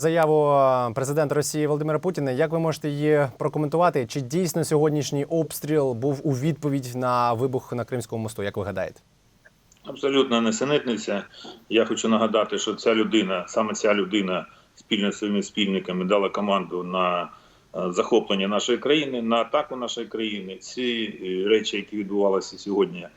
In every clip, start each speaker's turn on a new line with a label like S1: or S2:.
S1: Заяву е, президента Росії Володимира Путіна. Як ви можете її прокоментувати? Чи дійсно сьогоднішній обстріл був у відповідь на вибух на Кримському мосту? Як ви гадаєте?
S2: Абсолютно несенітниця. Я хочу нагадати, що ця людина, саме ця людина, спільно з своїми спільниками дала команду на е, захоплення нашої країни, на атаку нашої країни. Ці е, речі, які відбувалися сьогодні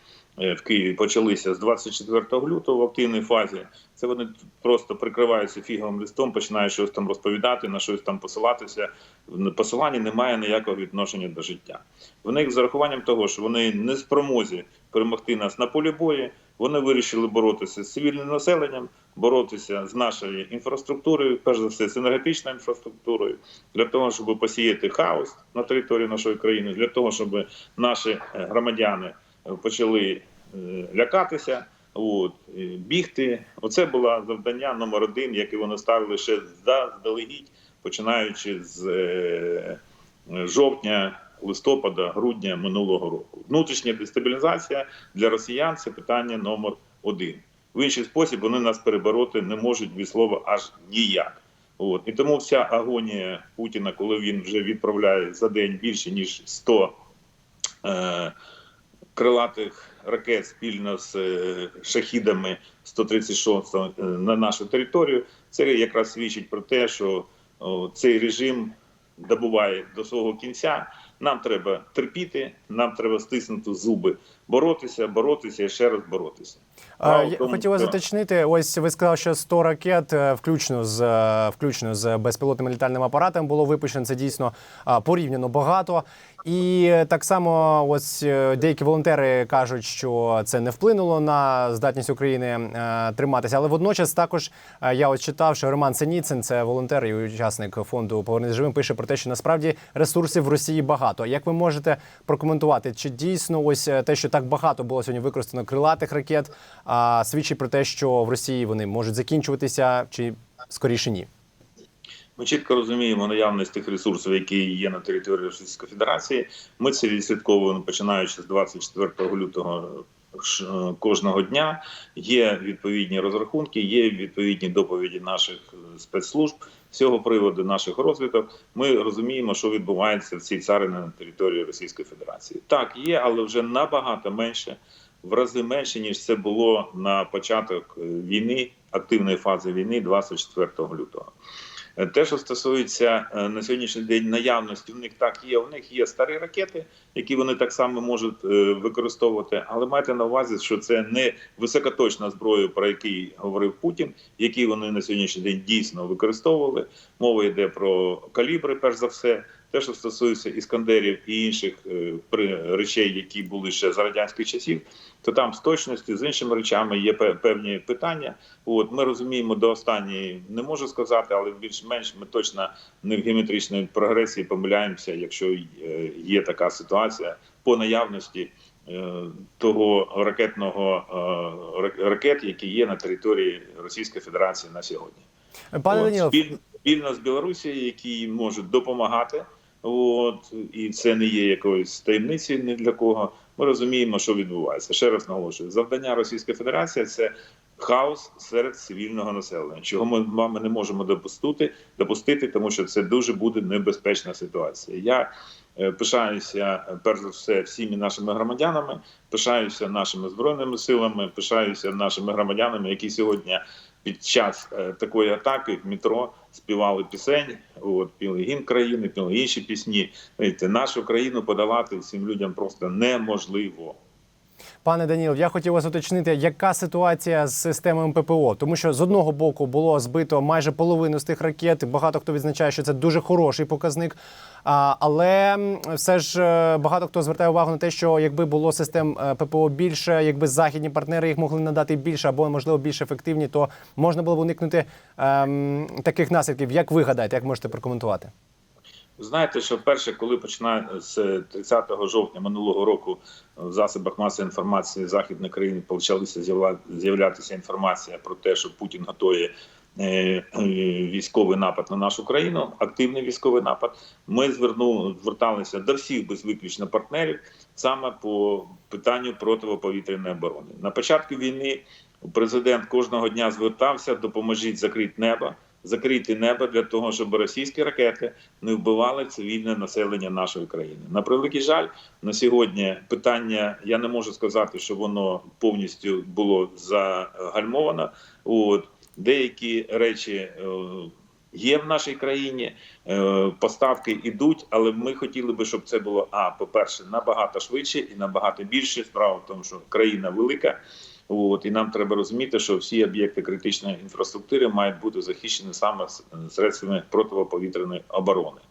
S2: в Києві, почалися з 24 лютого в активній фазі. Це вони просто прикриваються фіговим листом, починають щось там розповідати, на щось там посилатися. В посиланні немає ніякого відношення до життя. В них з зарахуванням того, що вони не спромозі перемогти нас на полі бою. Вони вирішили боротися з цивільним населенням, боротися з нашою інфраструктурою, перш за все з енергетичною інфраструктурою, для того, щоб посіяти хаос на території нашої країни, для того, щоб наші е, громадяни е, почали е, лякатися, от, е, бігти. Оце було завдання номер один, яке вони ставили ще заздалегідь, починаючи з е, жовтня листопада, грудня минулого року. Внутрішня дестабілізація для росіян це питання номер один. В інший спосіб вони нас перебороти не можуть від слова аж ніяк. От і тому вся агонія Путіна, коли він вже відправляє за день більше ніж 100 е, крилатих ракет спільно з е, шахідами 136 е, на нашу територію, це якраз свідчить про те, що цей режим добуває до свого кінця. Нам треба терпіти, нам треба стиснути зуби, боротися, боротися і ще раз боротися. В
S1: Я
S2: тому,
S1: хотіла
S2: що-
S1: заточнити. Ось ви сказали, що 100 ракет, е, включно з е, включно з безпілотним літальним апаратом, було випущено. Це дійсно порівняно багато. І так само, ось е, деякі волонтери кажуть, що це не вплинуло на здатність України триматися. Але водночас також я ось читав, що Роман Сеніцин, це волонтер і учасник фонду Повернись живим, пише про те, що насправді ресурсів в Росії багато. Як ви можете прокоментувати, чи дійсно ось те, що так багато було сьогодні використано крилатих ракет, а свідчить про те, що в Росії вони можуть закінчуватися, чи скоріше ні?
S2: Ми чітко розуміємо наявність тих ресурсів, які є на території Російської Федерації. Ми це відслідковуємо починаючи з 24 лютого е, кожного дня. Є відповідні розрахунки, є відповідні доповіді наших е, спецслужб цього приводу, наших розвиток. Ми розуміємо, що відбувається в цій царині на території Російської Федерації. Так, є, але вже набагато менше, в рази менше ніж це було на початок е, війни, активної фази війни, 24 лютого. Е, Те, що стосується е, на сьогоднішній день наявності, в них так є. У них є старі ракети, які вони так само можуть е, використовувати. Але майте на увазі, що це не високоточна зброя, про який говорив Путін, які вони на сьогоднішній день дійсно використовували. Мова йде про калібри, перш за все. Те, що стосується іскандерів і інших е, речей, які були ще за радянських часів, то там з точності з іншими речами є пе- певні питання. От ми розуміємо до останньої, не можу сказати, але більш-менш ми точно не в геометричній прогресії помиляємося, якщо е, є така ситуація по наявності е, того ракетного ракет, які є на території Російської Федерації на сьогодні.
S1: Пане
S2: От, спільно, спільно з Білорусією, які можуть допомагати. От і це не є якоюсь таємниці ні для кого. Ми розуміємо, що відбувається. Ще раз наголошую: завдання Російської Федерації це хаос серед цивільного населення, чого ми вами не можемо допустити, допустити, тому що це дуже буде небезпечна ситуація. Я е, пишаюся е, перш за все всіми нашими громадянами, пишаюся нашими збройними силами, пишаюся нашими громадянами, які сьогодні під час е, такої атаки в метро співали пісень, от піли гімн країни, піли інші пісні. Знаєте, нашу країну подолати цим людям просто неможливо.
S1: Пане Даніл, я хотів вас уточнити, яка ситуація з системами ППО? Тому що з одного боку було збито майже половину з тих ракет. Багато хто відзначає, що це дуже хороший показник. А, але все ж е, багато хто звертає увагу на те, що якби було систем е, ППО більше, якби західні партнери їх могли надати більше або можливо більш ефективні, то можна було б уникнути ем, таких наслідків. Як ви гадаєте, як можете прокоментувати?
S2: Знаєте, що перше, коли починає з 30 жовтня минулого року в засобах масової інформації західної країни почалися з'явля- з'являтися інформація про те, що Путін готує е, е, військовий напад на нашу країну, активний військовий напад. Ми звернули зверталися до всіх без виключно партнерів саме по питанню протиповітряної оборони. На початку війни президент кожного дня звертався: допоможіть закрити небо. Закрити небо для того, щоб російські ракети не вбивали цивільне населення нашої країни. На превеликий жаль, на сьогодні питання я не можу сказати, що воно повністю було загальмовано. От деякі речі. Є в нашій країні е, поставки ідуть, але ми хотіли би, щоб це було а по-перше, набагато швидше і набагато більше. Справа тому, що країна велика. От і нам треба розуміти, що всі об'єкти критичної інфраструктури мають бути захищені саме средствами протиповітряної оборони.